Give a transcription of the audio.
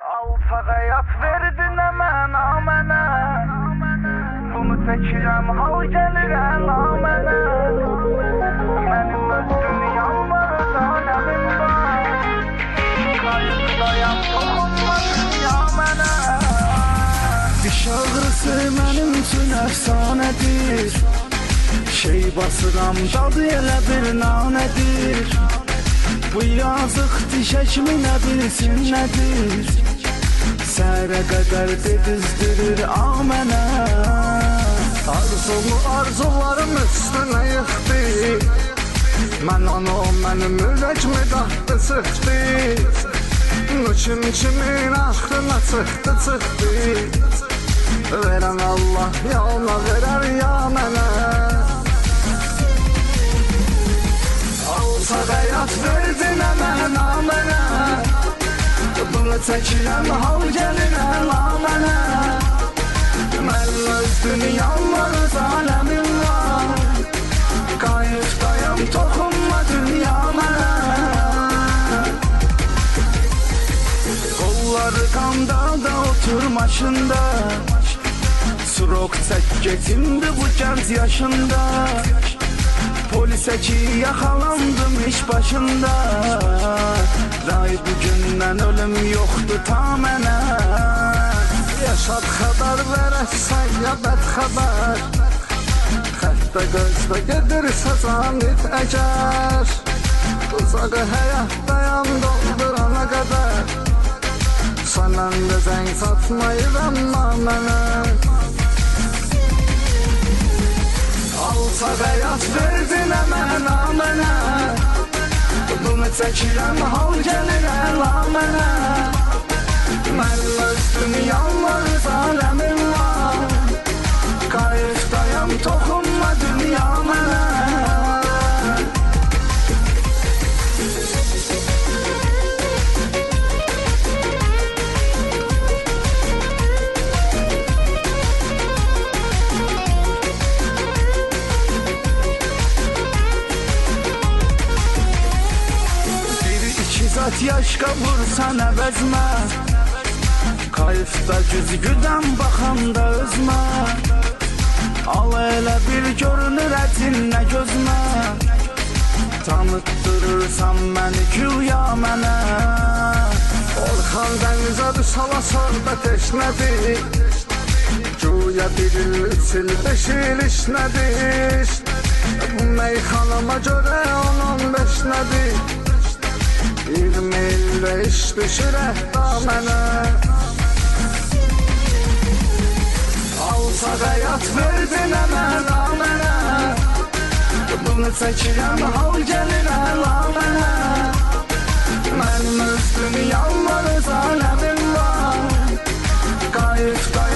Alta hayat verdin hemen amene Bunu çəkirəm hal gəlirəm amene Mənim öz dünyam var, öz aləmim var Kayıqdayam, toxunma dünya mənə Diş ağrısı mənim üçün əfsanədir Şey basıram, dadı elə bir nanədir Bu yazıq dişə kimi nə bilsin nədir Səhərə qədər dedizdirir a mənə Arzumu arzularım üstünə yıxdı Mən onu mənim ürəkmi qatdı sıxdı Nüçüm kimin axrına çıxdı çıxdı Verən Allah yoluna Çəkirəm hal gəlirəm amənə Mən öz dünyam var, öz aləmim var Qayıqdayam, toxunma dünya mənə Qolları qanda da otur maşında Surok çək getimdi bu gənc yaşında. Polisə ki yaxalandım iş başında Day bugündən ölüm yoxdur ta mənə Yaşad xəbər verəsən ya bəd xəbər Xəttə gözdə gedirsə zanit əgər Uzağı həyatdayam doldurana qədər Səndən də zəng satmayıram mənə Alsa həyat verdin əmən amənə Bunu çəkirəm hal gəlirəm amənə Mən Zat yaşqa vursan əvəzmə Kayıfda güzgüdən baxanda özmə Al elə bir görünür əcinlə gözmə Tanıtdırırsan məni güya mənə Orxan dənizə düşala söhbət eşnədir Güya bir il, üç il, beş il işnədir Bu meyxanama görə on-on beş nədir 20 ildə iş düşürək da mənə Alsa da yat verdin əmən amənə Bunu çəkirəm hal gəlinə amənə Mən müslüm yalvarız aləmin var Qayıqda